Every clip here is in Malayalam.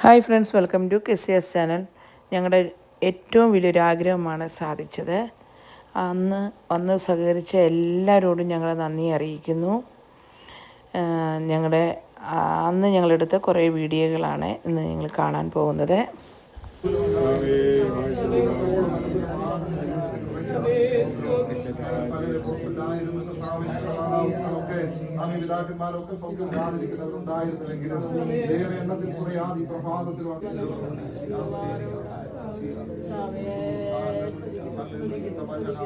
Hi friends welcome to S channel. ഞങ്ങളുടെ ഏറ്റവും വലിയൊരു ആഗ്രഹമാണ് സാധിച്ചത്. അന്ന് വന്ന് സഹകരിച്ച എല്ലാവരോടും ഞങ്ങൾ നന്ദി അറിയിക്കുന്നു. ഞങ്ങളുടെ അന്ന് ഞങ്ങളെടുത്ത കുറേ വീഡിയോകളാണ് ഇന്ന് നിങ്ങൾ കാണാൻ പോകുന്നത്. പിതാക്കന്മാരൊക്കെ സൗഖ്യം കാതിരിക്കുന്നവരുണ്ടായിരുന്നില്ലെങ്കിലും ഏറെ എണ്ണത്തിൽ കുറയാതെ ഈ പ്രഭാതത്തിൽ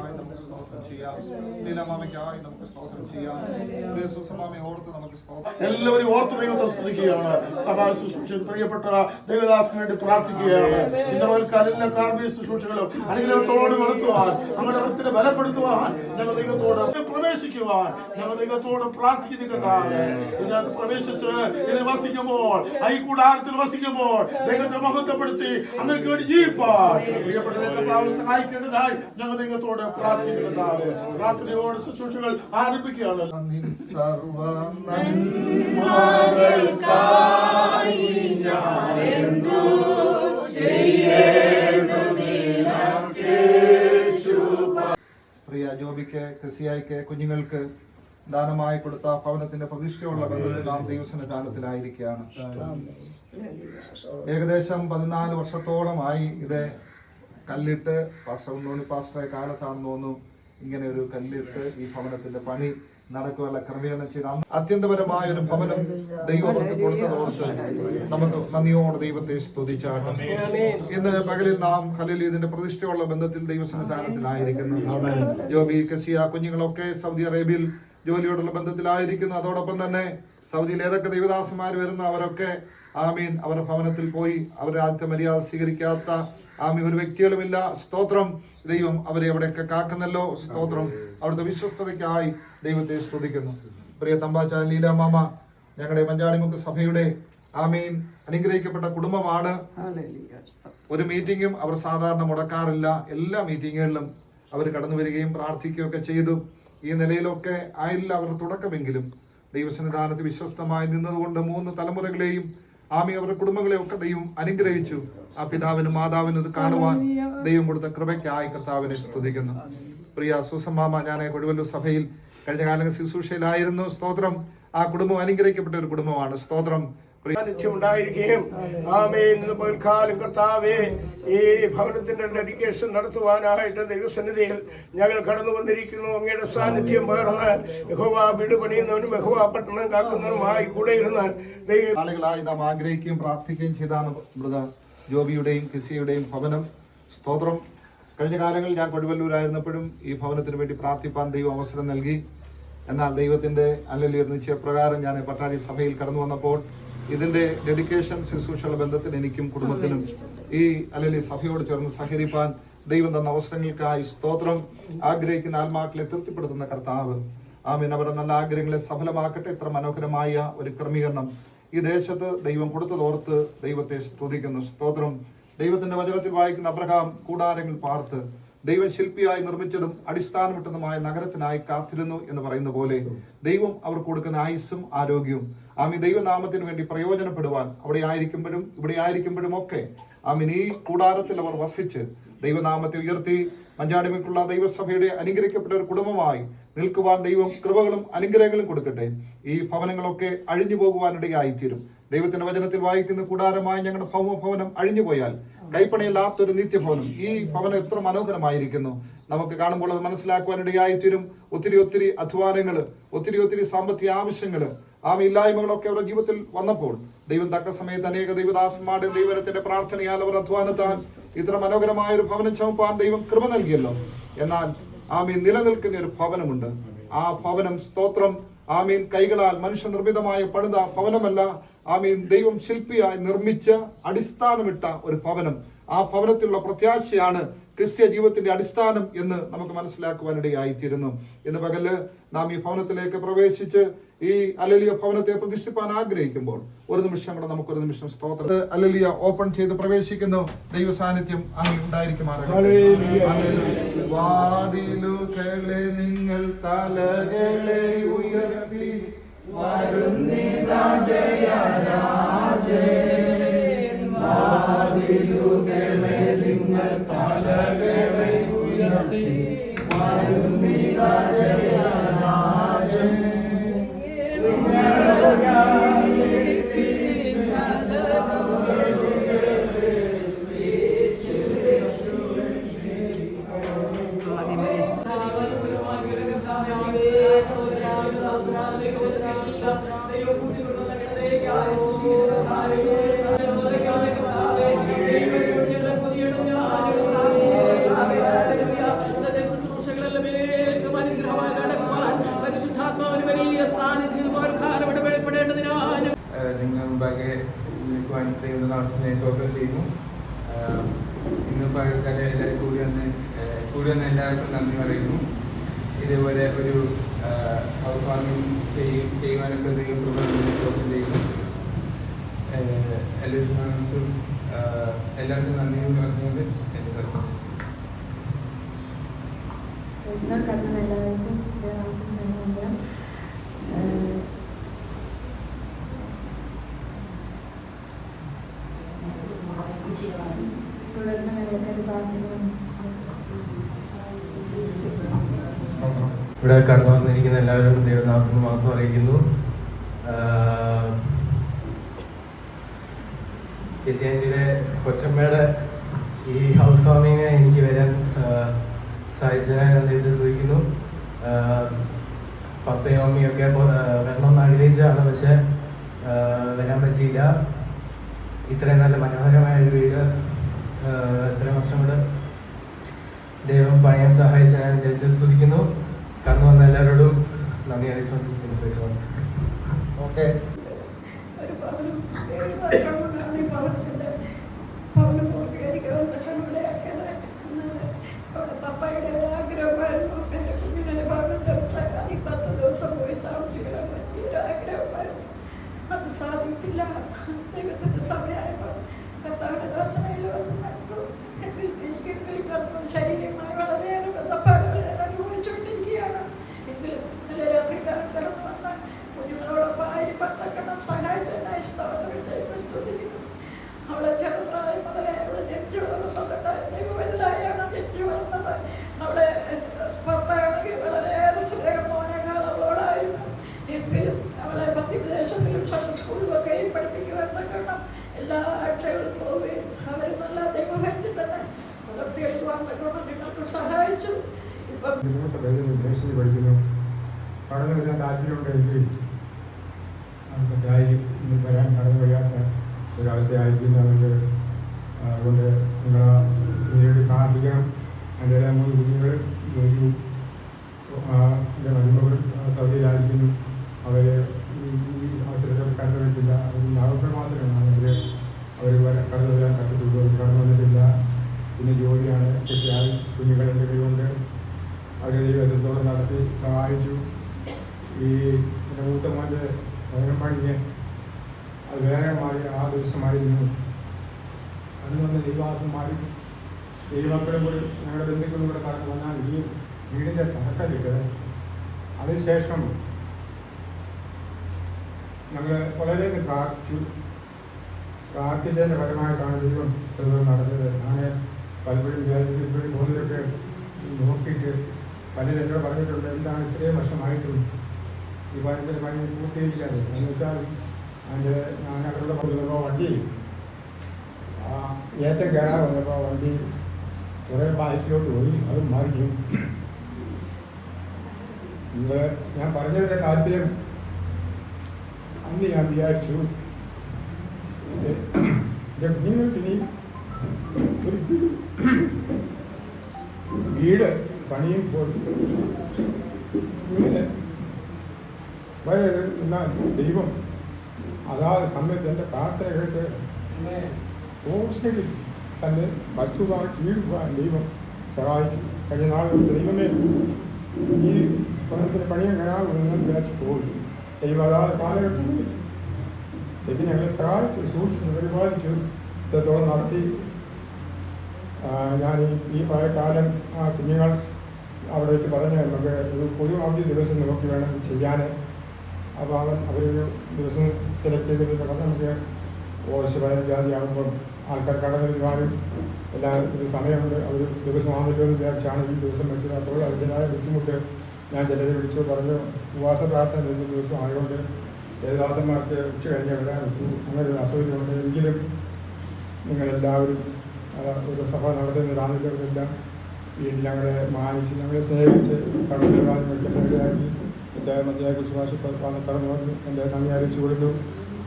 എല്ലാവരും ഓർത്ത് ദൈവത്തെ സ്തുതിക്കുകയാണ്. സഭാ ശുശ്രൂഷ പ്രിയപ്പെട്ട ദേവദാസിന് വേണ്ടി പ്രാർത്ഥിക്കുകയാണ്. ഇന്ന് എല്ലാ കാർമിക ശുശ്രൂഷകളും അനുഗ്രഹത്തോട് നടത്തുവാൻ നമ്മുടെ വൃത്തിനെ ബലപ്പെടുത്തുവാൻ ഞങ്ങൾ ദൈവത്തോട് പ്രവേശിക്കുവാൻ ഞങ്ങൾ ദൈവത്തോട് പ്രാർത്ഥിക്കുന്നതാണ് പ്രവേശിച്ച് വസിക്കുമ്പോൾ വസിക്കുമ്പോൾ ദൈവത്തെ മഹത്വപ്പെടുത്തി അങ്ങനെ വേണ്ടി ജീവിപ്പാൻ. പ്രിയപ്പെട്ടവരെ സഹായിക്കേണ്ടതായി ഞങ്ങൾ ദൈവത്തോട് പ്രാർത്ഥിക്കുന്നതാണ്. പ്രാർത്ഥനയോട് ശുശ്രൂഷകൾ ആരംഭിക്കുകയാണ്. സർവ പ്രിയ ജോബിക്ക് ക്രിസിയായിക്ക് കുഞ്ഞുങ്ങൾക്ക് ദാനമായി കൊടുത്ത ഭവനത്തിന്റെ പ്രതീക്ഷയുള്ള ബന്ധത്തിൽ നാം ദൈവസന്നിധാനത്തിലായിരിക്കുകയാണ്. ഏകദേശം പതിനാല് വർഷത്തോളമായി ഇത് കല്ലിട്ട് പാസ്റ്റർ ഉണ്ണോണി പാസ്റ്ററെ കാലത്താണെന്ന് തോന്നും. ഇങ്ങനെ ഒരു കല്ലിട്ട് ഈ ഭവനത്തിന്റെ പണി നടക്കുവാനുള്ള ക്രമീകരണം ചെയ്ത അത്യന്തപരമായ ഒരു ഭവനം ദൈവം അവർക്ക് കൊടുത്തതോർത്ത് നമുക്ക് നന്ദിയോടെ ദൈവത്തെ സ്തുതിച്ചാണ് ഇന്ന് പകലിൽ നാം കലയിൽ ഇതിന്റെ പ്രതിഷ്ഠയുള്ള ബന്ധത്തിൽ ദൈവസന്നിധാനത്തിലായിരിക്കുന്നു. ജോബി കസിയ കുഞ്ഞുങ്ങളൊക്കെ സൗദി അറേബ്യയിൽ ജോലിയോടുള്ള ബന്ധത്തിലായിരിക്കുന്നു. അതോടൊപ്പം തന്നെ സൗദിയിൽ ഏതൊക്കെ ദൈവദാസന്മാർ വരുന്ന അവരൊക്കെ ആമീൻ. അവർ ഭവനത്തിൽ പോയി അവരെ ആദ്യത്തെ മര്യാദ സ്വീകരിക്കാത്ത ആമീൻ. ഒരു വ്യക്തികളുമില്ല. സ്തോത്രം. ദൈവം അവരെ അവിടെയൊക്കെ കാക്കുന്നല്ലോ. സ്തോത്രം. അവിടുത്തെ വിശ്വസ്തതയ്ക്കായി ദൈവത്തെ സ്തുതിക്കുന്നു. പ്രിയ തമ്പാച്ച ലീലാമാമ ഞങ്ങളുടെ മഞ്ചാടിമുക്ക് സഭയുടെ ആമീൻ അനുഗ്രഹിക്കപ്പെട്ട കുടുംബമാണ്. ഒരു മീറ്റിംഗും അവർ സാധാരണ മുടക്കാറില്ല. എല്ലാ മീറ്റിങ്ങുകളിലും അവർ കടന്നു വരികയും പ്രാർത്ഥിക്കുകയൊക്കെ ചെയ്തു. ഈ നിലയിലൊക്കെ ആയില്ല. അവരുടെ തുടക്കമെങ്കിലും ദൈവസന്നിധാനത്ത് വിശ്വസ്തമായി നിന്നതുകൊണ്ട് മൂന്ന് തലമുറകളെയും ആമി അവരുടെ കുടുംബങ്ങളെ ഒക്കെ ദൈവം അനുഗ്രഹിച്ചു. ആ പിതാവിനും മാതാവിനും ഇത് കാണുവാൻ ദൈവം കൊടുത്ത കൃപയ്ക്കായി കർത്താവിനെ സ്തുതിക്കുന്നു. പ്രിയ സുസമാമ ഞാൻ കൊടുവല്ലൂർ സഭയിൽ കഴിഞ്ഞ കാലങ്ങൾ ശുശ്രൂഷയിലായിരുന്നു. സ്തോത്രം. ആ കുടുംബം അനുഗ്രഹിക്കപ്പെട്ട ഒരു കുടുംബമാണ്. സ്തോത്രം. ഉണ്ടായിരിക്കുകയും ആമേ ഇന്ന് പകൽക്കാലം കർത്താവേ ഈ ഭവനത്തിന്റെ ഡെഡിക്കേഷൻ നടത്തുവാനായിട്ട് ദൈവസന്നിധിയിൽ ഞങ്ങൾ കടന്നു വന്നിരിക്കുന്നു. അങ്ങയുടെ സാന്നിധ്യം പകർന്ന് യഹോവ വീട് പണിയുന്നവനും യഹോവ പട്ടണം കാക്കുന്നവനുമായി കൂടെ ഇരുന്ന് ആളുകളായി നാം ആഗ്രഹിക്കുകയും പ്രാർത്ഥിക്കുകയും ചെയ്താണ് മൃത ജോബിയുടെയും കിസിയുടെയും ഭവനം. സ്തോത്രം. കഴിഞ്ഞ കാലങ്ങളിൽ ഞാൻ കൊടുവല്ലൂരായിരുന്നപ്പോഴും ഈ ഭവനത്തിന് വേണ്ടി പ്രാർത്ഥിപ്പാൻ ദൈവം അവസരം നൽകി. എന്നാൽ ദൈവത്തിന്റെ അല്ലെങ്കിൽ നിശ്ചയപ്രകാരം ഞാൻ പട്ടാടി സഭയിൽ കടന്നു വന്നപ്പോൾ ഇതിന്റെ ഡെഡിക്കേഷൻ ശുശ്രൂഷയുള്ള ബന്ധത്തിൽ എനിക്കും കുടുംബത്തിനും ഈ അല്ലെങ്കിൽ സഭയോട് ചേർന്ന് സഹകരിപ്പാൻ ദൈവം തന്ന അവസരങ്ങൾക്കായി സ്തോത്രം. ആഗ്രഹിക്കുന്ന ആത്മാക്കളെ തൃപ്തിപ്പെടുത്തുന്ന കർത്താവ്. ആമീൻ. അവരുടെ നല്ല ആഗ്രഹങ്ങളെ സഫലമാക്കട്ടെ. ഇത്ര മനോഹരമായ ഒരു ക്രമീകരണം. ഈ ദേശത്ത് ദൈവം കൊടുത്തതോർത്ത് ദൈവത്തെ സ്തുതിക്കുന്നു. സ്തോത്രം. ദൈവത്തിന്റെ വചനത്തിൽ വായിക്കുന്ന അബ്രഹാം കൂടാരങ്ങൾ പാർത്ത് ദൈവശില്പിയായി നിർമ്മിച്ചതും അടിസ്ഥാനമിട്ടതുമായ നഗരത്തിനായി കാത്തിരുന്നു എന്ന് പറയുന്ന പോലെ ദൈവം അവർക്ക് കൊടുക്കുന്ന ആയുസ്സും ആരോഗ്യവും ആമി ദൈവനാമത്തിന് വേണ്ടി പ്രയോജനപ്പെടുവാൻ അവിടെ ആയിരിക്കുമ്പോഴും ഇവിടെ ആയിരിക്കുമ്പോഴും ഒക്കെ ആമിൻ ഈ കൂടാരത്തിൽ അവർ വസിച്ച് ദൈവനാമത്തെ ഉയർത്തി മഞ്ചാടിമയ്ക്കുള്ള ദൈവസഭയുടെ അനുഗ്രഹിക്കപ്പെട്ട ഒരു കുടുംബമായി നിൽക്കുവാൻ ദൈവം കൃപകളും അനുഗ്രഹങ്ങളും കൊടുക്കട്ടെ. ഈ ഭവനങ്ങളൊക്കെ അഴിഞ്ഞു പോകുവാനിടയായിത്തീരും. ദൈവത്തിന്റെ വചനത്തിൽ വായിക്കുന്ന കൂടാരമായി ഞങ്ങളുടെ ഭൗമഭവനം അഴിഞ്ഞു പോയാൽ കൈപ്പണിയില്ലാത്തൊരു നിത്യഭവനം ഈ ഭവനം എത്ര മനോഹരമായിരിക്കുന്നു. നമുക്ക് കാണുമ്പോൾ അത് മനസ്സിലാക്കുവാനിടയായിത്തീരും. ഒത്തിരി ഒത്തിരി അധ്വാനങ്ങൾ ഒത്തിരി ഒത്തിരി സാമ്പത്തിക ആവശ്യങ്ങൾ ആ ഇല്ലായ്മകളൊക്കെ അവരുടെ ജീവിതത്തിൽ വന്നപ്പോൾ ദൈവം തക്ക സമയത്ത് അനേക ദൈവദാസന്മാരുടെ ദൈവത്തിന്റെ പ്രാർത്ഥനയാൽ അവർ അധ്വാനത്താൽ ഇത്ര മനോഹരമായ ഒരു ഭവനം ചുമപ്പാൻ ദൈവം കൃപ നൽകിയല്ലോ. എന്നാൽ ആമീൻ നിലനിൽക്കുന്ന ഒരു ഭവനമുണ്ട്. ആ ഭവനം സ്തോത്രം. ആമീൻ കൈകളാൽ മനുഷ്യ നിർമ്മിതമായ പണിത ഭവനമല്ല. ആമീൻ ദൈവം ശില്പിയായി നിർമ്മിച്ച അടിസ്ഥാനമിട്ട ഒരു ഭവനം. ആ ഭവനത്തിലുള്ള പ്രത്യാശയാണ് ക്രിസ്ത്യ ജീവിതത്തിന്റെ അടിസ്ഥാനം എന്ന് നമുക്ക് മനസ്സിലാക്കുവാനിടയായിത്തീരുന്നു. ഇന്ന് പകൽ നാം ഈ ഭവനത്തിലേക്ക് പ്രവേശിച്ച് ഈ അലലിയ ഭവനത്തെ പ്രതിഷ്ഠിപ്പാൻ ആഗ്രഹിക്കുമ്പോൾ ഒരു നിമിഷം കൂടെ നമുക്കൊരു നിമിഷം സ്തോത്രം. അലലിയ ഓപ്പൺ ചെയ്ത് പ്രവേശിക്കുന്നു. ദൈവ സാന്നിധ്യം അങ്ങനെ. ഉണ്ടായിരിക്കുമാറാകട്ടെ വാതിലുകളെ നിങ്ങൾ തലകളെ ഉയർത്തി. വരുന്നിതാ ജയരാജേ Hallelujah. ദൈവദാസനെ സ്വാഗതം ചെയ്യുന്നു ഇന്ന് പകർക്കാലം എല്ലാവരും കൂടി വന്ന് കൂടി വന്ന് എല്ലാവർക്കും നന്ദി പറയുന്നു. ഇതേപോലെ ഒരു ഹൗസ് വാർമിംഗ് ചെയ്യും ചെയ്യുവാനൊക്കെ ദൈവം സ്വാഗതം ചെയ്യുന്നു. എല്ലാ വിശ്വാസവും എല്ലാവർക്കും നന്ദി പറഞ്ഞുകൊണ്ട് എന്റെ പ്രശ്നം. എല്ലാവർക്കും. ഇവിടെ കടന്നു വന്നിരിക്കുന്ന എല്ലാവരും ദൈവനാമത്തിന് മാത്രം അറിയിക്കുന്നു. കെസിയാന്റെ കൊച്ചമ്മയുടെ ഈ ഹൗസ് വാമിങ്ങിന് എനിക്ക് വരാൻ സാധിച്ചതിനായി ഞാൻ ദൈവത്തെ സൂചിക്കുന്നു പപ്പയും അമ്മയൊക്കെ വരണമെന്ന് ആഗ്രഹിച്ചതാണ് പക്ഷെ വരാൻ പറ്റിയില്ല. ഇത്രയും നല്ല മനോഹരമായ ഒരു വീട് ഇത്രയും വർഷം കൊണ്ട് ദൈവം പണിയാൻ സഹായിച്ച ഞാൻ ദൈവത്തെ സ്തുതിക്കുന്നു. കടന്നു വന്ന എല്ലാവരോടും നന്ദി അറിയിച്ചു ഓക്കെ ഒരു ഭവനം ഏഴ് വർഷം കൊണ്ടാണ് ഈ ഭവനത്തിന്റെ ഭവനം പൂർത്തീകരിക്കുമെന്ന് ഇവിടെയാക്കിയത് അവിടെ പപ്പയുടെ ഒരു ആഗ്രഹമായിരുന്നു എന്റെ കുഞ്ഞിനെ ഭവനം തീർച്ചയായും ഈ പത്ത് ദിവസം പോയി താമസിക്കണം വലിയൊരു ആഗ്രഹമായിരുന്നു അത് സാധിച്ചില്ല ദൈവത്തിന്റെ സമയമായപ്പോൾ കർത്താവിന്റെ ദാസനയിൽ വന്ന് നടത്തു എനിക്ക് എനിക്കും ശരീരമായി വളരെയേറെ ബന്ധപ്പാടുകൾ ഞാൻ അനുഭവിച്ചുകൊണ്ടിരിക്കുകയാണ് എങ്കിലും ഇന്നലെ രാത്രി കാലം കടന്നു വന്ന കുഞ്ഞുങ്ങളോടൊപ്പം ആയിരപ്പത്തക്കണം സഹായത്തിനായി സ്തോത്രം ദൈവം സ്തുതിക്കുന്നു അവളെ ചെറുപ്രായം മുതലേ അവളെ ജനിച്ചു വളർന്നപ്പെട്ട ദൈവവല്ലായാണ് ജനിച്ചു വളർന്നത് അവളെ പപ്പയാണെങ്കിൽ വളരെയേറെ സ്നേഹമോനേക്കാൾ അവളോടായിരുന്നു എങ്കിലും അവളെ മധ്യപ്രദേശത്തിലും സ്കൂളിലൊക്കെ പഠിപ്പിക്കുവാൻ തക്കണം എല്ലാ ആഴ്ചകളും പോവുകയും അവർ നല്ല ദൈവഭക്തി തന്നെ വളർത്തിയെടുക്കുവാൻ തക്കണം നിങ്ങൾക്ക് സഹായിച്ചു ഇപ്പം ഉദ്ദേശിച്ച് പഠിക്കുന്നു. പഠനം വരാൻ താല്പര്യമുണ്ടെങ്കിൽ ഇന്ന് വരാൻ കടന്നു വരാത്ത ഒരവസ്ഥയായിരിക്കും അതുകൊണ്ട് ഇതിനുവേണ്ടി പ്രാർത്ഥിക്കണം എന്റെ എല്ലാ മൂന്ന് കുഞ്ഞുങ്ങൾ ജോലിയും എന്റെ മരുമകൾ സൗദിയിലായിരിക്കുന്നു അവരെ ഈ അവസരത്തിൽ കടന്നു വന്നിട്ടില്ല അത് നവംബർ മാസമാണ് അവർ വരെ കടന്നു വരാൻ പറ്റത്തുള്ളൂ. അവർ കടന്നു വന്നിട്ടില്ല. പിന്നെ ജോലിയാണ്. കൃഷിയായി കുഞ്ഞുങ്ങളുടെ കൈകൊണ്ട് അവരെ ദൈവത്തോളം നടത്തി സഹായിച്ചു. ഈ എന്റെ മൂത്ത മോന്റെ വേറെ ആ ദിവസമായിരുന്നു. അന്ന് വന്ന് ദൈവാസം മാറി. കൂടി ഞങ്ങളുടെ ബന്ധുക്കളും കൂടെ കടന്നു വന്നാൽ ഈ വീടിന്റെ തറക്കല്ലിട്ട് അതിനുശേഷം ഞങ്ങൾ വളരെ പ്രാർത്ഥിച്ചു. പ്രാർത്ഥിച്ചതിന്റെ ഫലമായിട്ടാണ് ദൈവം നടന്നത്. ഞാൻ പലപ്പോഴും വിചാരിച്ചു ഇപ്പോഴും പോകുന്നവരൊക്കെ നോക്കിയിട്ട് പലരും എന്നോട് പറഞ്ഞിട്ടുണ്ട് എന്താണ് ഇത്രയും വർഷമായിട്ടും ഈ പണിന്റെ പണി പൂർത്തീകരിക്കാതെ? എന്ന് വെച്ചാൽ അതിന്റെ ഞാൻ അവരുടെ വന്നപ്പോൾ വണ്ടി ഏറ്റം കയറാൻ വന്നപ്പോൾ വണ്ടി കുറേ ബാക്കിലോട്ട് പോയി അത് മറിഞ്ഞു ഇത് ഞാൻ പറഞ്ഞതിന്റെ താല്പര്യം അന്ന് ഞാൻ വിചാരിച്ചു എന്റെ കുഞ്ഞുങ്ങൾക്ക് ഇനി വീട് പണിയും പോയി ഇങ്ങനെ വളരെ എന്നാൽ ദൈവം അതാത് സമയത്ത് എന്റെ പ്രാർത്ഥന കേട്ട് എന്നെ ഹോസ്റ്റലിൽ തന്നെ വച്ചുവാൻ വീടുവാൻ ദൈവം സഹായിച്ചു കഴിഞ്ഞ നാൾ ദൈവമേ ഈ പണത്തിന് പണിയെങ്ങനാകുമെന്ന് വിചാരിച്ചു പോയി ദൈവം അതാത് കാലഘട്ടത്തിൽ ദൈവം ഞങ്ങളെ സഹായിച്ചു സൂക്ഷിച്ചു പരിപാലിച്ചു ഇത്രത്തോളം നടത്തി ആ, ഞാൻ ഈ- ഈ പ്രായകാലം ആ കുഞ്ഞുങ്ങൾ അവിടെ വെച്ച് പറഞ്ഞു നമുക്ക് ഒരു പൊതു അവധി ദിവസം നമുക്ക് വേണം ചെയ്യാൻ. അപ്പോൾ അവൻ അവരൊരു ദിവസം സെലക്ട് ചെയ്തിട്ട് പറഞ്ഞ് നമുക്ക് ഓഗസ്റ്റ് പതിനഞ്ചാം ആകുമ്പോൾ ആൾക്കാർ കടന്നിരുന്നാലും വരുവാനും എല്ലാ ഒരു സമയമുണ്ട്. അവർ ദിവസം എന്ന് വിചാരിച്ചാണ് ഈ ദിവസം വെച്ചത് അപ്പോൾ അതിന്റെതായ ബുദ്ധിമുട്ട്. ഞാൻ ചിലരെ വിളിച്ചു പറഞ്ഞു ഉപവാസ പ്രാർത്ഥന രണ്ട് ദിവസം ആയതുകൊണ്ട് ദേവദാസന്മാർക്ക് ഉച്ച കഴിഞ്ഞ് വരാൻ അങ്ങനെ ഒരു അസൗകര്യമുണ്ട് എങ്കിലും നിങ്ങളെല്ലാവരും ഒരു സഭ നടത്തുന്ന രാമചന്ദ്രനെല്ലാം ഞങ്ങളെ മാനിച്ച് ഞങ്ങളെ സ്നേഹിച്ച് കടന്നു ഒക്കെ ഇടയാക്കി എന്റെ മധ്യായ വിശ്വാസ കടന്നു വന്നു എന്റെ നന്ദി അറിയിച്ചു കൊടുത്തു.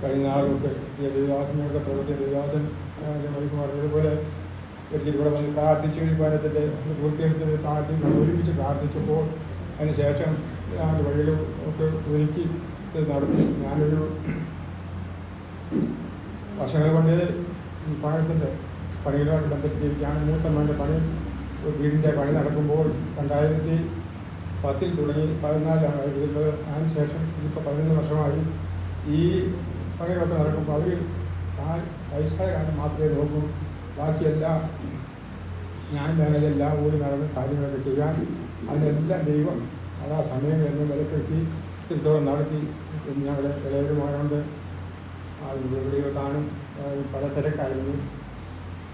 കഴിഞ്ഞ ആളൊക്കെ ദേവദാസനൊക്കെ പ്രവർത്തി ദേവദാസൻ വൈഫ് പറഞ്ഞതുപോലെ ഒരിക്കൽ ഇവിടെ വന്ന് പ്രാർത്ഥിച്ചു. ഈ ഭരണത്തിന്റെ പൂർത്തീകരണത്തിന് പ്രാർത്ഥി നമ്മൾ ഒരുമിച്ച് പ്രാർത്ഥിച്ചപ്പോൾ അതിന് ഞാൻ വഴിയിലും ഒക്കെ ഒരുക്കി നടത്തി. ഞാനൊരു വർഷങ്ങൾ കൊണ്ട് ഈ ഭവനത്തിന്റെ പണികളുമായിട്ട് ബന്ധപ്പെട്ടിരിക്കുകയാണ്. മൂത്തമ്മേന്റെ പണി വീടിന്റെ പണി നടക്കുമ്പോൾ രണ്ടായിരത്തി പത്തിൽ തുടങ്ങി പതിനാലാണ് ഇരുപത് അതിന് ശേഷം ഇതിപ്പോൾ പതിനൊന്ന് വർഷമായി ഈ പണികളൊക്കെ നടക്കുമ്പോൾ അവർ വയസ്സായ കാലം മാത്രമേ നോക്കൂ. ബാക്കിയെല്ലാം ഞാൻ എല്ലാ ഓടി നടന്ന് കാര്യങ്ങളൊക്കെ ചെയ്യാൻ അതിനെല്ലാം ദൈവം അത് ആ സമയം എന്നെ വിലപ്പെടുത്തി ഇത്രത്തോളം നടത്തി ഞങ്ങളുടെ ഇളയവരുമായതുകൊണ്ട് ആ വീടുകളിൽ കാണും. ആ, പല തിരക്കായിരുന്നു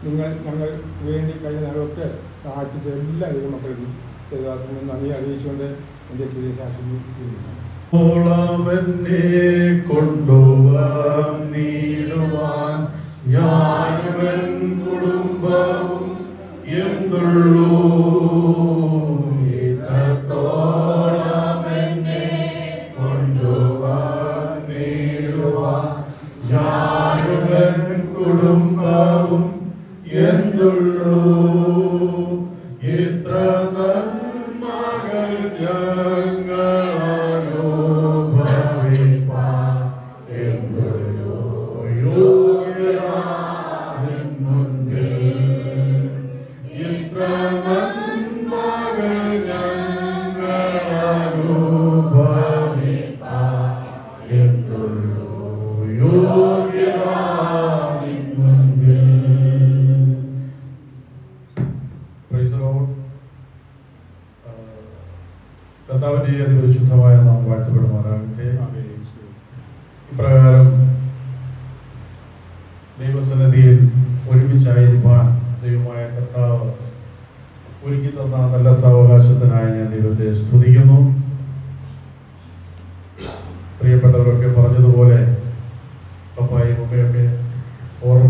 നിങ്ങൾ ഞങ്ങൾ വേണ്ടി കഴിഞ്ഞ നാളൊക്കെ പ്രാർത്ഥിച്ച എല്ലാ ദൈവമക്കൾക്കും ദേവദാസനും നന്ദി അറിയിച്ചുകൊണ്ട് എന്റെ ചെറിയ സാക്ഷി ഓളമെന്നെ കുടുംബവും എന്തുള്ളൂ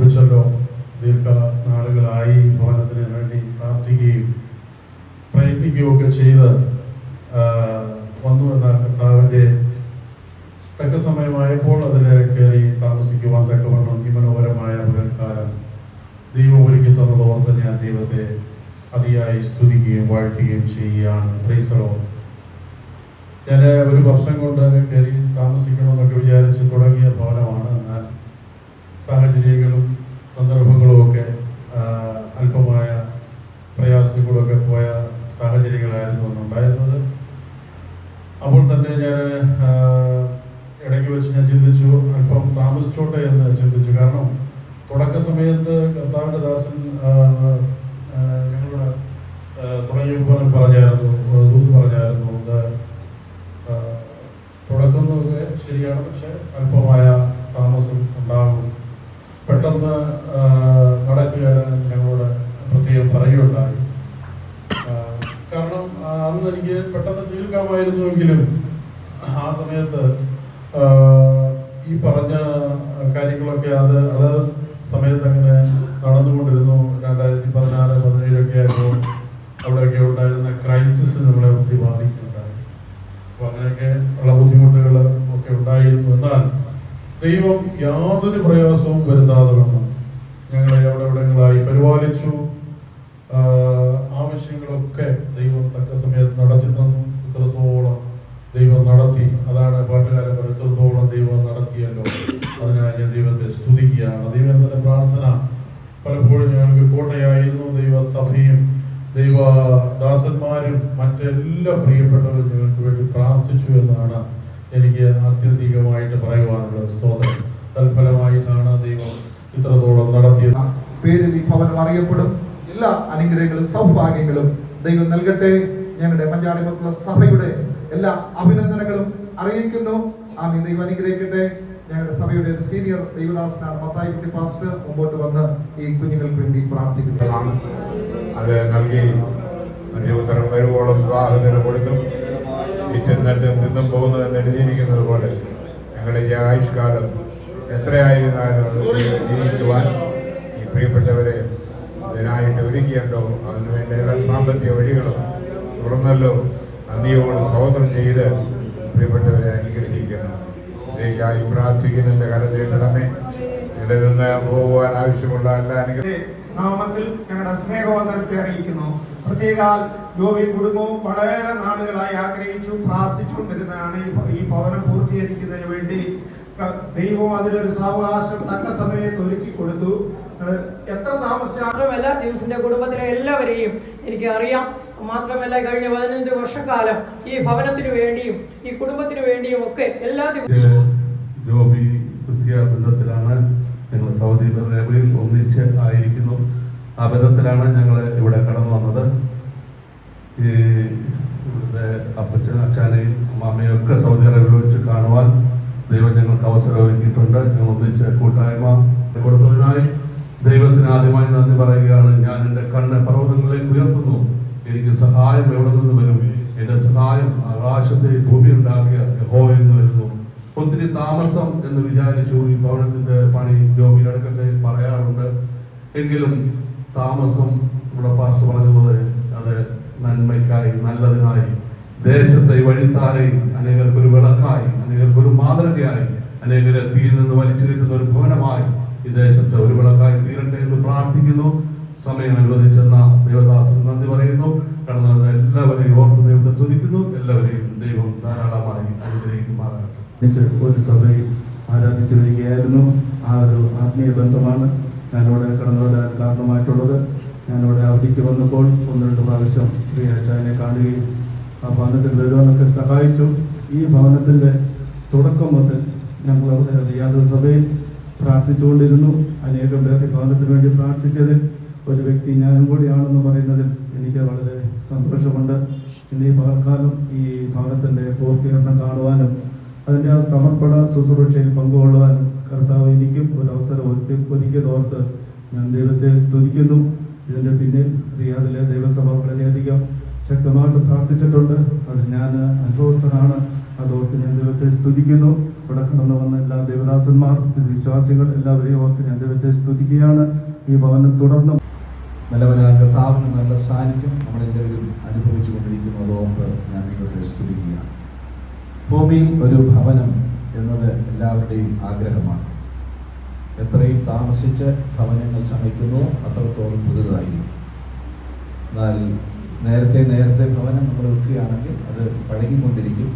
ഓർമ്മിച്ചല്ലോ ദീർഘ നാളുകളായി ഭവനത്തിന് വേണ്ടി പ്രാർത്ഥിക്കുകയും പ്രയത്നിക്കുകയൊക്കെ ചെയ്ത് ആ, വന്നു എന്ന കർത്താവിന്റെ തക്ക സമയമായപ്പോൾ അതിൽ കയറി താമസിക്കുവാൻ തക്കവണ്ണം ഈ മനോഹരമായ പുരൽക്കാലം ദൈവം ഒരുക്കി തന്നതോർത്ത് ഞാൻ ദൈവത്തെ അതിയായി സ്തുതിക്കുകയും വാഴ്ത്തുകയും ചെയ്യുകയാണ്. ത്രീസലോ ഞാൻ ഒരു വർഷം കൊണ്ട് കയറി താമസിക്കണമെന്നൊക്കെ വിചാരിച്ച് തുടങ്ങിയ ഭവനമാണ്. എന്നാൽ സാഹചര്യങ്ങളും സന്ദർഭങ്ങളും ഒക്കെ ആ, അല്പമായ പ്രയാസത്തിലൂടെയൊക്കെ പോയ സാഹചര്യങ്ങളായിരുന്നു അന്നുണ്ടായിരുന്നത്. അപ്പോൾ തന്നെ ഞാൻ ഇടയ്ക്ക് വെച്ച് ഞാൻ ചിന്തിച്ചു അല്പം താമസിച്ചോട്ടെ എന്ന് ചിന്തിച്ചു. കാരണം തുടക്ക സമയത്ത് കർത്താവിന്റെ ദാസൻ ഒക്കെ ഉണ്ടായിരുന്നു എന്നാൽ ദൈവം യാതൊരു പ്രയാസവും വരുത്താതെ വന്നു. ഞങ്ങളെ അവിടെ ഇവിടങ്ങളായി പരിപാലിച്ചു. ആവശ്യങ്ങളൊക്കെ ദൈവം തക്ക സമയത്ത് നടത്തി തന്നു. ഇത്രത്തോളം ദൈവം നടത്തി. അതാണ് പാട്ടുകാരൻ പറയത്തോളം ദൈവം നടത്തിയല്ലോ. അതിനായി ഞാൻ ദൈവത്തെ സ്തുതിക്കുകയാണ്. ദൈവത്തിന്റെ പ്രാർത്ഥന പലപ്പോഴും ഞങ്ങൾക്ക് കോട്ടയായിരുന്നു. ദൈവസഭയും ദൈവദാസന്മാരും മറ്റെല്ലാ പ്രിയപ്പെട്ടവരും ഞങ്ങൾക്ക് വേണ്ടി പ്രാർത്ഥിച്ചു എന്നാണ് എനിക്ക് ആത്യന്തികമായിട്ട് പറയുവാനുള്ളത് സ്തോത്രം തൽഫലമായിട്ടാണ് ദൈവം ഇത്രത്തോളം നടത്തിയത്. പേരിൽ ഈ ഭവനം അറിയപ്പെടും. എല്ലാ അനുഗ്രഹങ്ങളും സൗഭാഗ്യങ്ങളും ദൈവം നൽകട്ടെ. ഞങ്ങളുടെ മഞ്ചാടിമക്കള സഭയുടെ എല്ലാ അഭിനന്ദനങ്ങളും അറിയിക്കുന്നു. ആമി ദൈവം അനുഗ്രഹിക്കട്ടെ. ഞങ്ങളുടെ സഭയുടെ ഒരു സീനിയർ ദൈവദാസനാണ് മത്തായി കുട്ടി പാസ്റ്റർ. മുമ്പോട്ട് വന്ന് ഈ കുഞ്ഞുങ്ങൾക്ക് വേണ്ടി പ്രാർത്ഥിക്കുന്നതാണ് അത് നൽകി വരുവോളം വിവാഹത്തിന് കൊടുത്തും വിറ്റുന്നിട്ട് നിന്നും പോകുന്നു എന്ന് എഴുതിയിരിക്കുന്നത് പോലെ ഞങ്ങളുടെ ഈ ആയുഷ്കാലം എത്രയായിരുന്നാലും ജീവിക്കുവാൻ ഈ പ്രിയപ്പെട്ടവരെ ഇതിനായിട്ട് ഒരുക്കിയുണ്ടോ? അതിനുവേണ്ട എല്ലാ സാമ്പത്തിക വഴികളും തുറന്നല്ലോ. നന്ദിയോട് സ്തോത്രം ചെയ്ത് പ്രിയപ്പെട്ടവരെ അനുഗ്രഹിക്കുന്നു. ഇതിലേക്കായി പ്രാർത്ഥിക്കുന്നതിന്റെ കരതീട്ടണമേ ഇവിടെ നിന്ന് പോകുവാൻ ആവശ്യമുള്ള എല്ലാ അനുഗ്രഹം നാമത്തിൽ ഞങ്ങളുടെ സ്നേഹവന്ദനത്തെ അറിയിക്കുന്നു. പ്രത്യേകാൽ ജോബി കുടുംബവും വളരെ നാടുകളായി ആഗ്രഹിച്ചു പ്രാർത്ഥിച്ചുകൊണ്ടിരുന്നതാണ് ഈ ഭവനം പൂർത്തീകരിക്കുന്നതിന് വേണ്ടി. ദൈവം അതിനൊരു സാവകാശം തക്ക സമയത്ത് ഒരുക്കി കൊടുത്തു. എത്ര താമസിച്ചാൽ ദിവസിന്റെ കുടുംബത്തിലെ എല്ലാവരെയും എനിക്ക് അറിയാം. മാത്രമല്ല കഴിഞ്ഞ പതിനഞ്ച് വർഷക്കാലം ഈ ഭവനത്തിനു വേണ്ടിയും ഈ കുടുംബത്തിനു വേണ്ടിയും ഒക്കെ എല്ലാ ദിവസവും ജോബി ബന്ധത്തിലാണ് ഞങ്ങൾ സൗദി അറേബ്യയിൽ ഒന്നിച്ച് ആയിരിക്കുന്നു. ആ ബന്ധത്തിലാണ് ഞങ്ങൾ ഇവിടെ കടന്നു വന്നത്. ഈ ഇവിടുത്തെ അപ്പച്ചൻ അച്ഛനെയും അമ്മാമ്മയും ഒക്കെ സൗദി അറേബ്യയിൽ വെച്ച് കാണുവാൻ ദൈവം ഞങ്ങൾക്ക് അവസരം ഒരുക്കിയിട്ടുണ്ട്. ഞങ്ങൾ ഒന്നിച്ച കൂട്ടായ്മ കൊടുത്തതിനായി ദൈവത്തിന് ആദ്യമായി നന്ദി പറയുകയാണ്. ഞാൻ എന്റെ കണ്ണ് പർവതങ്ങളിലേക്ക് ഉയർത്തുന്നു. എനിക്ക് സഹായം എവിടെ നിന്ന് വരും? എന്റെ സഹായം ആകാശത്തെ ഭൂമി ഉണ്ടാക്കിയ ഹോയിൽ നിന്ന് വരുന്നു. ഒത്തിരി താമസം എന്ന് വിചാരിച്ചു ഈ ഭവനത്തിന്റെ പണി ജോബിയിലടക്കത്തെ പറയാറുണ്ട്. എങ്കിലും താമസം ഇവിടെ പാസ് പറഞ്ഞതുപോലെ അത് നന്മയ്ക്കായി നല്ലതിനായി ദേശത്തെ വഴിത്താരയിൽ അനേകർക്ക് ഒരു വിളക്കായി അനേകർക്ക് ഒരു മാതൃകയായി അനേകരെ തീയിൽ നിന്ന് വലിച്ചു കിട്ടുന്ന ഒരു ഭവനമായി ഈ ദേശത്തെ ഒരു വിളക്കായി തീരട്ടെ എന്ന് പ്രാർത്ഥിക്കുന്നു. സമയം അനുവദിച്ചെന്ന ദൈവദാസൻ നന്ദി പറയുന്നു. കടന്നു വന്ന എല്ലാവരെയും ഓർത്ത് ദൈവത്തെ സ്തുതിക്കുന്നു. എല്ലാവരെയും ദൈവം ധാരാളമായി അനുഗ്രഹിക്കുമാറാകട്ടെ. ഒരു സഭയിൽ ആരാധിച്ചു വരികയായിരുന്നു. ആ ഒരു ആത്മീയ ബന്ധമാണ് ഞാനിവിടെ കടന്നു വരാൻ കാരണമായിട്ടുള്ളത്. ഞാനിവിടെ അവധിക്ക് വന്നപ്പോൾ ഒന്ന് രണ്ട് പ്രാവശ്യം ശ്രീ അച്ചായനെ കാണുകയും ആ ഭവനത്തിൽ വരുവാനൊക്കെ സഹായിച്ചു. ഈ ഭവനത്തിന്റെ തുടക്കം മുതൽ ഞങ്ങൾ അവിടെ റിയാദ് സഭയിൽ പ്രാർത്ഥിച്ചുകൊണ്ടിരുന്നു. അനേകം പേർ ഈ ഭവനത്തിന് വേണ്ടി പ്രാർത്ഥിച്ചതിൽ ഒരു വ്യക്തി ഞാനും കൂടിയാണെന്ന് പറയുന്നതിൽ എനിക്ക് വളരെ സന്തോഷമുണ്ട്. ഇന്ന് ഈ ഈ ഭവനത്തിന്റെ പൂർത്തീകരണം കാണുവാനും അതിന്റെ ആ സമർപ്പണ ശുശ്രൂഷയിൽ പങ്കുകൊള്ളുവാനും കർത്താവ് എനിക്കും ഒരു അവസരം ഒരുക്കി ഒരുക്കിയതോർത്ത് ഞാൻ ദൈവത്തെ സ്തുതിക്കുന്നു. ഇതിന്റെ പിന്നിൽ റിയാദിലെ ദൈവസഭ വളരെയധികം ശക്തമായിട്ട് പ്രാർത്ഥിച്ചിട്ടുണ്ട്. അത് ഞാൻ അനുഭവസ്ഥനാണ് അതോർത്ത് ഞാൻ ദൈവത്തെ സ്തുതിക്കുന്നു. ഇവിടെ കടന്നു വന്ന എല്ലാ ദേവദാസന്മാർ വിശ്വാസികൾ എല്ലാവരെയും ഓർത്ത് ഞാൻ ദൈവത്തെ സ്തുതിക്കുകയാണ്. ഈ ഭവനം തുടർന്നും നല്ലവനായ കർത്താവിന് നല്ല സാന്നിധ്യം നമ്മളെല്ലാവരും അനുഭവിച്ചു കൊണ്ടിരിക്കുന്നു അതോർത്ത് ഞാൻ നിങ്ങളുടെ സ്തുതിക്കുകയാണ്. ഭൂമിയിൽ ഒരു ഭവനം എന്നത് എല്ലാവരുടെയും ആഗ്രഹമാണ്. എത്രയും താമസിച്ച് ഭവനങ്ങൾ ചമയ്ക്കുന്നു അത്രത്തോളം പുതുതായിരിക്കും. എന്നാൽ നേരത്തെ നേരത്തെ ഭവനം നമ്മൾ വെക്കുകയാണെങ്കിൽ അത് പഴകിക്കൊണ്ടിരിക്കും.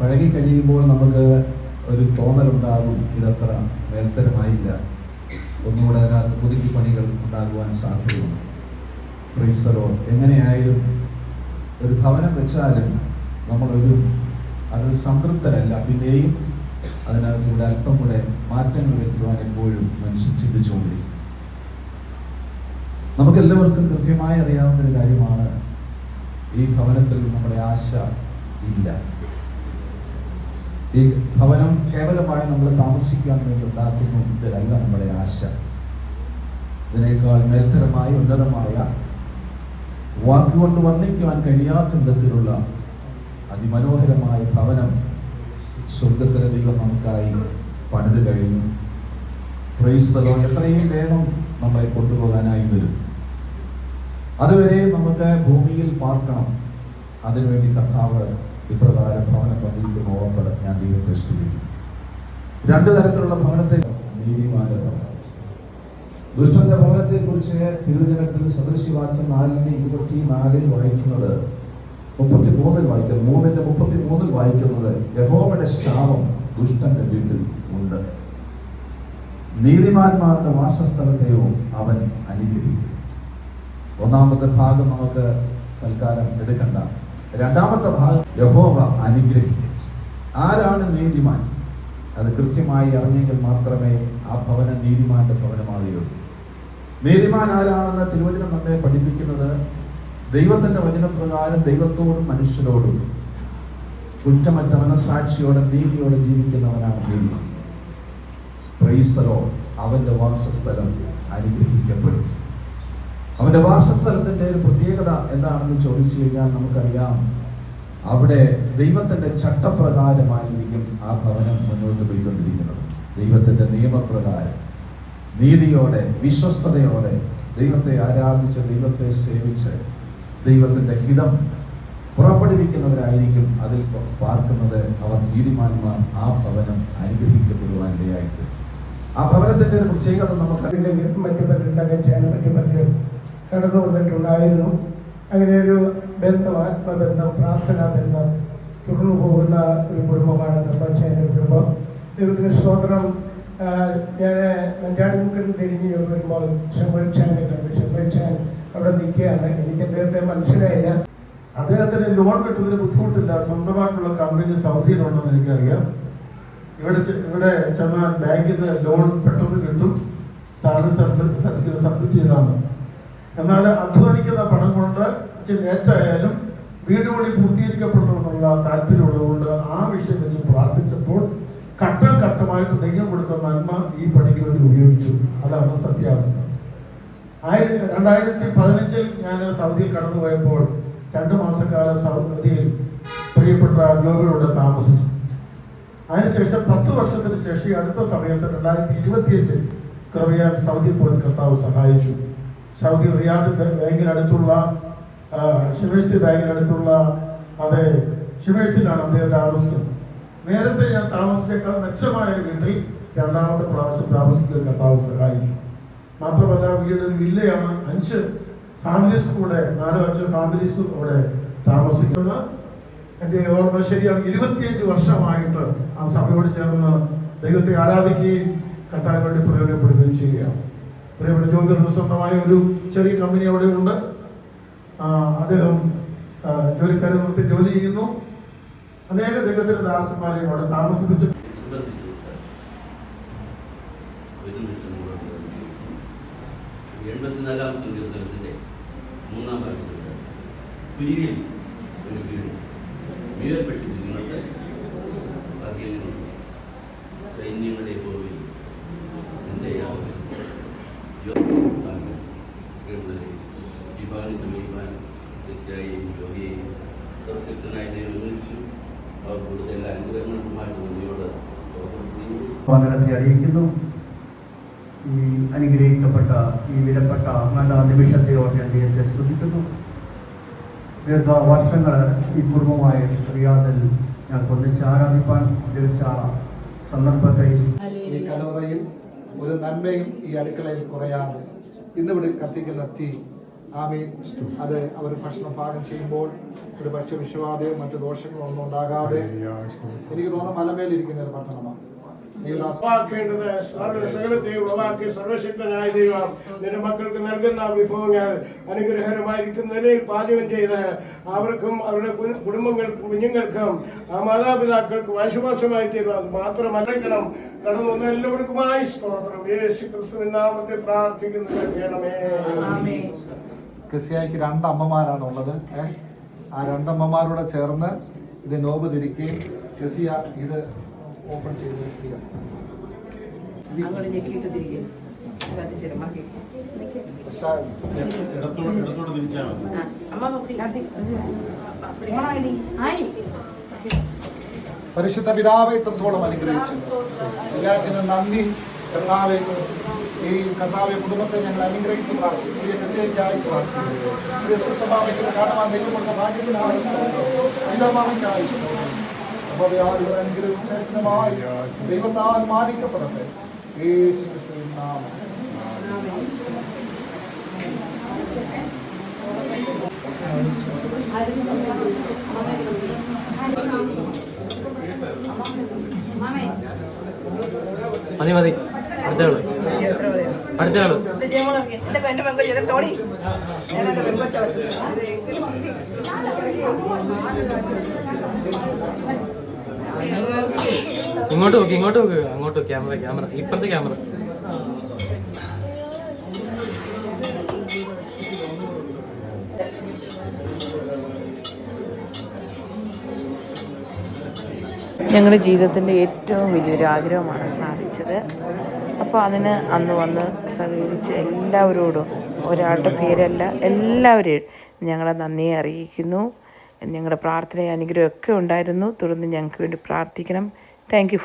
പഴകി കഴിയുമ്പോൾ നമുക്ക് ഒരു തോന്നലുണ്ടാകും ഇതത്ര മേൽത്തരമായില്ല. ഒന്നുകൂടെ അതിനകത്ത് പുതുക്കി പണികൾ ഉണ്ടാകുവാൻ സാധ്യതയുണ്ട്. പ്രീസറോ എങ്ങനെയായാലും ഒരു ഭവനം വെച്ചാലും നമ്മളൊരു അതിൽ സംതൃപ്തരല്ല. പിന്നെയും അതിനകത്തൂടെ അല്പം കൂടെ മാറ്റങ്ങൾ വരുത്തുവാൻ എപ്പോഴും മനുഷ്യൻ ചിന്തിച്ചുകൊണ്ടിരിക്കും നമുക്കെല്ലാവർക്കും കൃത്യമായി അറിയാവുന്ന ഒരു കാര്യമാണ് ഈ ഭവനത്തിൽ നമ്മുടെ ആശ ഇല്ല. ഈ ഭവനം കേവലമായി നമ്മൾ താമസിക്കാൻ വേണ്ടി ഉണ്ടാക്കുന്ന ഇതിലല്ല നമ്മുടെ ആശ. ഇതിനേക്കാൾ മേൽത്തരമായ ഉന്നതമായ വാക്കുകൊണ്ട് വർണിക്കുവാൻ കഴിയാത്ത വിധത്തിലുള്ള അതിമനോഹരമായ ഭവനം സ്വർഗത്തിലെ ദൈവം നമുക്കായി പണിത് കഴിഞ്ഞു. പ്രൈസ്തലോ എത്രയും വേഗം നമ്മളെ കൊണ്ടുപോകാനായി വരും. അതുവരെ നമുക്ക് ഭൂമിയിൽ പാർക്കണം. അതിനുവേണ്ടി കർത്താവ് ഇപ്രകാരം ഭവനം തന്നിരിക്കുന്ന ഓർത്ത് ഞാൻ ദൈവത്തെ സ്തുതിക്കുന്നു. രണ്ടു തരത്തിലുള്ള ഭവനത്തെ നീതിമാന്റെ ഭവനം ദുഷ്ടന്റെ ഭവനത്തെ കുറിച്ച് തിരുവനന്തപുരത്തിൽ സദൃശ്യവാക്യം നാലിന്റെ ഇരുപത്തി നാലിൽ വായിക്കുന്നത് മുപ്പത്തി മൂന്നിൽ വായിക്കുന്നത് മൂന്നിന്റെ മുപ്പത്തി മൂന്നിൽ വായിക്കുന്നത് യഹോവയുടെ ശാപം ദുഷ്ടന്റെ വീട്ടിൽ ഉണ്ട്. നീതിമാന്മാരുടെ വാസസ്ഥലത്തെയോ അവൻ അനുഗ്രഹിക്കും. ഒന്നാമത്തെ ഭാഗം നമുക്ക് തൽക്കാലം എടുക്കണ്ട. രണ്ടാമത്തെ ഭാഗം യഹോവ അനുഗ്രഹിക്കും. ആരാണ് നീതിമാൻ? അത് കൃത്യമായി അറിഞ്ഞെങ്കിൽ മാത്രമേ ആ ഭവനം നീതിമാന്റെ ഭവനമാകുകയുള്ളൂ നീതിമാൻ ആരാണെന്ന് തിരുവചനം നമ്മെ പഠിപ്പിക്കുന്നത് ദൈവത്തിന്റെ വചനപ്രകാരം ദൈവത്തോടും മനുഷ്യരോടും കുറ്റമറ്റ മനസാക്ഷിയോടെ നീതിയോടെ ജീവിക്കുന്നവനാണ് ദൈവം. ക്രൈസ്തലോ അവന്റെ വാസസ്ഥലം അനുഗ്രഹിക്കപ്പെടും. അവന്റെ വാസസ്ഥലത്തിന്റെ ഒരു പ്രത്യേകത എന്താണെന്ന് ചോദിച്ചു കഴിഞ്ഞാൽ നമുക്കറിയാം അവിടെ ദൈവത്തിന്റെ ചട്ടപ്രകാരമായിരിക്കും ആ ഭവനം മുന്നോട്ട് പോയിക്കൊണ്ടിരിക്കുന്നത്. ദൈവത്തിന്റെ നിയമപ്രകാരം നീതിയോടെ വിശ്വസ്തയോടെ ദൈവത്തെ ആരാധിച്ച് ദൈവത്തെ സേവിച്ച് ദൈവത്തിന്റെ ഹിതം പുറപ്പെടുവിക്കുന്നവരായിരിക്കും അതിൽ പാർക്കുന്നത്. അവർ നീതിമാന്മാർ ആ ഭവനം അനുഗ്രഹിക്കപ്പെടുവാൻ ഇടയായിട്ട് ആ ഭവനത്തിന്റെ ഒരു പ്രത്യേകത നമുക്ക് മറ്റു പലരുണ്ടാക്കാൻ ചെയ്യാൻ മറ്റു പലരും കടന്നു വന്നിട്ടുണ്ടായിരുന്നു. അങ്ങനെ ഒരു ബന്ധം ആത്മബന്ധം പ്രാർത്ഥനാ ബന്ധം തുടർന്നു പോകുന്ന ഒരു കുടുംബമാണ് നിർമ്മിച്ചതിന്റെ കുടുംബം. ദൈവത്തിന് സ്തോത്രം. ഞാൻ നഞ്ചാടിമുക്കിൽ തിരിഞ്ഞ് വരുമ്പോൾ ശമ്പളിച്ചാൻ അവിടെ നിൽക്കുകയാണ് എനിക്ക് അദ്ദേഹത്തെ മനസ്സിലായില്ല. അദ്ദേഹത്തിന് ലോൺ കിട്ടുന്നതിന് ബുദ്ധിമുട്ടില്ല. സ്വന്തമായിട്ടുള്ള കമ്പനി സൗദിയിലുണ്ടെന്ന് എനിക്കറിയാം. ഇവിടെ ഇവിടെ ചെന്നാൽ ബാങ്കിൽ നിന്ന് ലോൺ പെട്ടെന്ന് കിട്ടും. സാലറി സർട്ടിഫിക്കറ്റ് സബ്മിറ്റ് ചെയ്താണ്. എന്നാൽ അധ്വാനിക്കുന്ന പണം കൊണ്ട് ലേറ്റായാലും വീട് പണി പൂർത്തീകരിക്കപ്പെടണമെന്നുള്ള താല്പര്യമുള്ളതുകൊണ്ട് ആ വിഷയം വെച്ച് പ്രാർത്ഥിച്ചപ്പോൾ ഘട്ടം ഘട്ടമായിട്ട് ദൈവം കൊടുത്ത നന്മ ഈ പണിക്ക് വേണ്ടി ഉപയോഗിച്ചു. ആയിര രണ്ടായിരത്തി പതിനഞ്ചിൽ ഞാൻ സൗദിയിൽ കടന്നു പോയപ്പോൾ രണ്ടു മാസക്കാലം സൗദിയിൽ പ്രിയപ്പെട്ട ജോബിലൂടെ താമസിച്ചു. അതിനുശേഷം പത്ത് വർഷത്തിന് ശേഷം അടുത്ത സമയത്ത് രണ്ടായിരത്തി ഇരുപത്തിയഞ്ചിൽ കറിയാൻ സൗദി പോൽ കർത്താവ് സഹായിച്ചു. സൗദി റിയാദ് ബാങ്കിനടുത്തുള്ള ഷിമേഴ്സി ബാങ്കിനടുത്തുള്ള അതെ ഷിമേഴ്സിലാണ് അദ്ദേഹം താമസിക്കുന്നത്. നേരത്തെ ഞാൻ താമസിച്ചേക്കാൾ മെച്ചമായ വീട്ടിൽ രണ്ടാമത്തെ പ്രാവശ്യം താമസിക്കുന്ന കർത്താവ് സഹായിച്ചു. മാത്രമല്ല വീട് വില്ലയാണ്. അഞ്ച് ഫാമിലീസ് കൂടെ നാലോ അഞ്ചോ ഫാമിലീസ് അവിടെ താമസിക്കുന്ന എന്റെ ഓർമ്മ ശരിയാണ്. ഇരുപത്തിയഞ്ച് വർഷമായിട്ട് ആ സഭയോട് ചേർന്ന് ദൈവത്തെ ആരാധിക്കുകയും കത്താൻ വേണ്ടി പ്രയോജനപ്പെടുകയും ചെയ്യുകയാണ്. പ്രിയപ്പെട്ട ജോലി സ്വന്തമായ ഒരു ചെറിയ കമ്പനി അവിടെ ഉണ്ട്. അദ്ദേഹം ജോലിക്കാരെ നിർത്തി ജോലി ചെയ്യുന്നു. അനേക ദൈവത്തിന്റെ ദാസന്മാരെ അവിടെ താമസിപ്പിച്ചു. എൺപത്തിനാലാം സങ്കീർത്തനത്തിന്റെ മൂന്നാം ഭാഗത്തിലുണ്ട്. കുരിയിൽ ഒരു വീട് വീഴപ്പെട്ട് നിങ്ങൾക്ക് ഭാഗ്യങ്ങളുണ്ട് സൈന്യങ്ങളെ പോയി എന്റെ ആവശ്യം. ഈ ഭാഗം സമീപാൻ ക്രിസ്ത്യായും യോഗിയെയും സർവശക്തനായ വിളിച്ചു അവർ കൂടുതൽ അനുഗ്രഹങ്ങളുമായിട്ട് നന്ദിയോട് സ്തോത്രം ചെയ്യുന്നു. അറിയിക്കുന്നു. ഈ അനുഗ്രഹിക്കപ്പെട്ട ഈ വിലപ്പെട്ട നല്ല നിമിഷത്തെ ഓർത്ത് ഞാൻ ദൈവത്തെ സ്തുതിക്കുന്നു. ദീർഘ വർഷങ്ങൾ ഈ കുടുംബമായി റിയാദിൽ ഞാൻ ഒന്നിച്ച് ആരാധിപ്പാൻ ലഭിച്ച സന്ദർഭത്തെ ഈ കലവറയിൽ ഒരു നന്മയും ഈ അടുക്കളയിൽ കുറയാതെ ഇന്നിവിടെ കത്തിക്കുന്ന തീ ആമീൻ. അത് അവർ ഭക്ഷണം പാകം ചെയ്യുമ്പോൾ ഒരു ഭക്ഷ്യവിശ്വാസയോ മറ്റു ദോഷങ്ങളോ ഒന്നും ഉണ്ടാകാതെ എനിക്ക് തോന്നുന്നു മലമേലിരിക്കുന്ന ഒരു പട്ടണമാണ്. ഉളവാക്കേണ്ടത്. സർവ സകലത്തെ ഉളവാക്കി സർവശക്തനായ ദൈവം നിന്റെ മക്കൾക്ക് നൽകുന്ന വിഭവങ്ങൾ അനുഗ്രഹകരമായിരിക്കുന്ന നിലയിൽ പാചകം ചെയ്ത് അവർക്കും അവരുടെ കുടുംബങ്ങൾക്കും കുഞ്ഞുങ്ങൾക്കും ആ മാതാപിതാക്കൾക്കും ആശ്വാസമായി തീരുവാൻ മാത്രമല്ലക്കണം കടന്നു വന്ന എല്ലാവർക്കുമായി സ്തോത്രം. യേശു ക്രിസ്തുവിൻ നാമത്തെ പ്രാർത്ഥിക്കുന്നത് വേണമേ ക്രിസ്ത്യാനിക്ക് രണ്ട് അമ്മമാരാണ് ഉള്ളത്? ആ രണ്ടമ്മമാരോടെ ചേർന്ന് ഇത് നോബ് തിരിക്കുകയും ക്രിസ്യ ഇത് ഓപ്പൺ ചെയ്ത് പരിശുദ്ധ പിതാവെ ഇത്രത്തോളം അനുഗ്രഹിച്ചു. എല്ലാത്തിനും നന്ദി. കർണാവെ ഈ കർണാവെ കുടുംബത്തെ ഞങ്ങൾ അനുഗ്രഹിച്ചു പ്രാർത്ഥിച്ചു കാണുവാൻ ഭാഗ്യത്തിനായി സഭയാളുകൾ അനുഗ്രഹിച്ച ശേഷമായി ദൈവത്താൽ മാനിക്കപ്പെടട്ടെ. യേശു ക്രിസ്തുവിൻ നാമം. മതി മതി. അടുത്തയാൾ. അടുത്തയാൾ. ഇങ്ങോട്ട് നോക്ക് ഇങ്ങോട്ട് നോക്ക് അങ്ങോട്ട് ക്യാമറ ക്യാമറ ഇപ്പുറത്തെ ക്യാമറ. ഞങ്ങളുടെ ജീവിതത്തിന്റെ ഏറ്റവും വലിയൊരു ആഗ്രഹമാണ് സാധിച്ചത്. അപ്പോൾ അതിന് അന്ന് വന്ന് സഹകരിച്ച എല്ലാവരോടും ഒരാളുടെ പേരല്ല എല്ലാവരെയും ഞങ്ങളെ നന്ദി അറിയിക്കുന്നു. ഞങ്ങളുടെ പ്രാർത്ഥനയെ അനുഗ്രഹമൊക്കെ ഉണ്ടായിരുന്നു. തുടർന്ന് ഞങ്ങൾക്ക് വേണ്ടി പ്രാർത്ഥിക്കണം. താങ്ക്